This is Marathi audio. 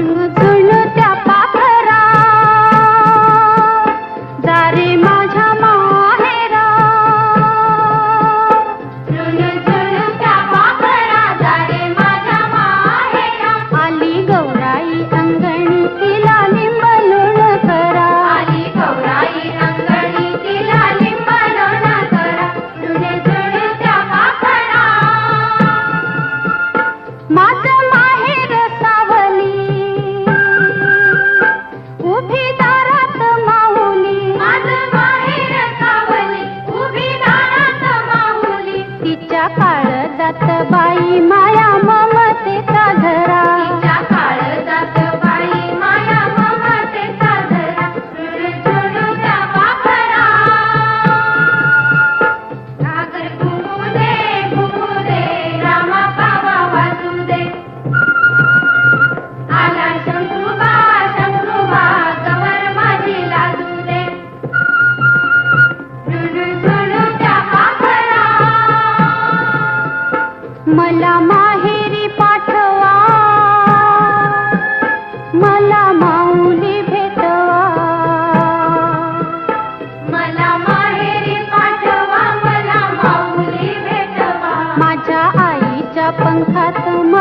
सर्वदा बाई माया माहेरी पाठवा. मला माऊली भेटवा. मला माहेरी पाठवा मला माऊली भेटवा. माझ्या आईच्या पंखात मला मिळू